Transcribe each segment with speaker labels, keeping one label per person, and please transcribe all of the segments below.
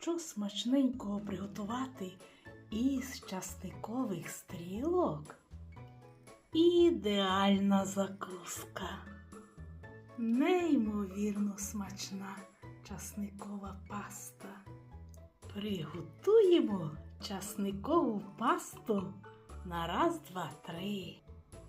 Speaker 1: Що смачненького приготувати із часникових стрілок? Ідеальна закуска. Неймовірно смачна часникова паста. Приготуємо часникову пасту на раз, два, три.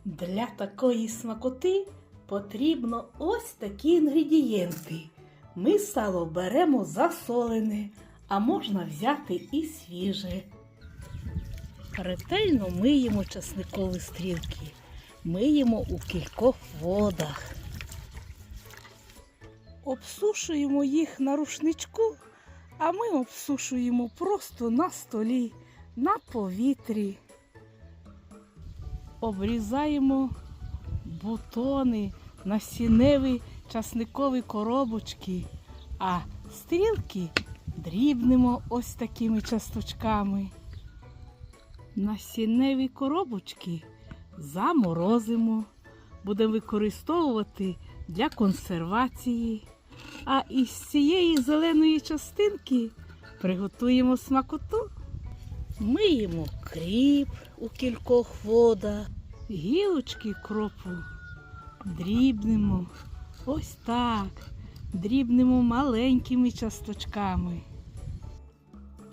Speaker 1: Для такої смакоти потрібно ось такі інгредієнти. Ми сало беремо засолене, а можна взяти і свіже. Ретельно миємо часникові стрілки. Миємо у кількох водах. Обсушуємо їх на рушничку, а ми обсушуємо просто на столі, на повітрі. Обрізаємо бутони, насінневі часникові коробочки, а стрілки дрібнемо ось такими часточками. Насінневі коробочки заморозимо, будемо використовувати для консервації. А із цієї зеленої частинки приготуємо смакоту. Миємо кріп у кількох водах, гілочки кропу дрібнемо. Ось так. Дрібнемо маленькими часточками.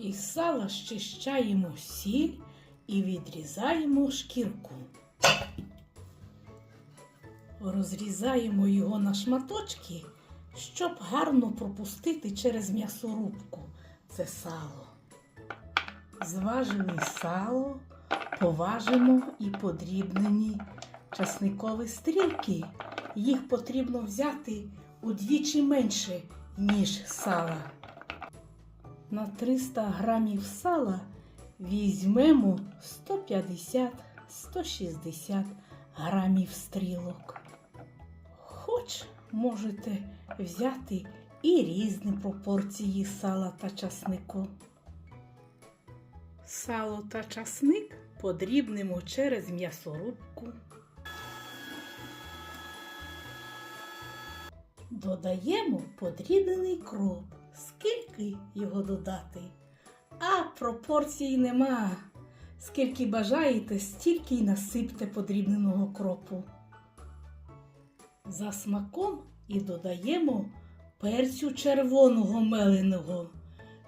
Speaker 1: Із сала щищаємо сіль і відрізаємо шкірку. Розрізаємо його на шматочки, щоб гарно пропустити через м'ясорубку це сало. Зважені сало, поважимо і подрібнені часникові стрілки. Їх потрібно взяти удвічі менше, ніж сала. На 300 грамів сала візьмемо 150-160 грамів стрілок. Хоч можете взяти і різні пропорції сала та часнику. Сало та часник подрібнемо через м'ясорубку. Додаємо подрібнений кроп. Скільки його додати? А пропорцій нема. Скільки бажаєте, стільки й насипте подрібненого кропу. За смаком і додаємо перцю червоного меленого.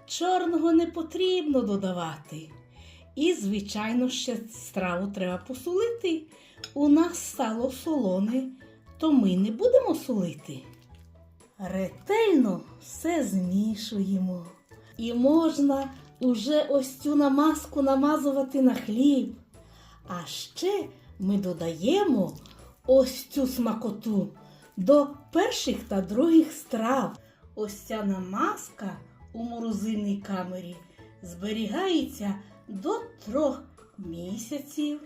Speaker 1: Чорного не потрібно додавати. І, звичайно, ще страву треба посолити. У нас сало солоне, то ми не будемо солити. Ретельно все змішуємо. І можна уже ось цю намазку намазувати на хліб. А ще ми додаємо ось цю смакоту до перших та других страв. Ось ця намазка у морозильній камері зберігається до трьох місяців.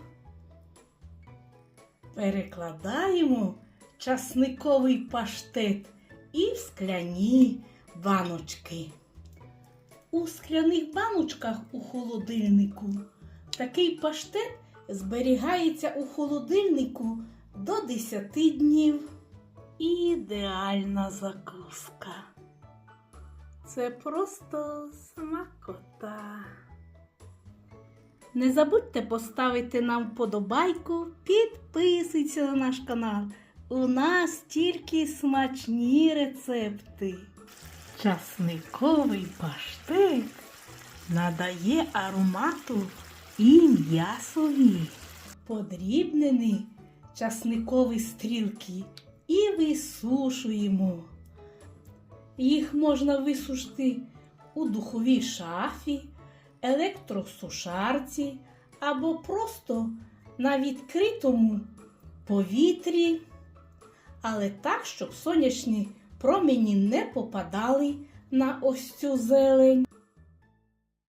Speaker 1: Перекладаємо часниковий паштет і в скляні баночки. У скляних баночках у холодильнику такий паштет зберігається у холодильнику до 10 днів. Ідеальна закуска. Це просто смакота. Не забудьте поставити нам вподобайку, підписуйтесь на наш канал. У нас тільки смачні рецепти. Часниковий паштет надає аромату і м'ясові. Подрібнені часникові стрілки і висушуємо. Їх можна висушити у духовій шафі, електросушарці або просто на відкритому повітрі, але так, щоб сонячні промені не попадали на ось цю зелень.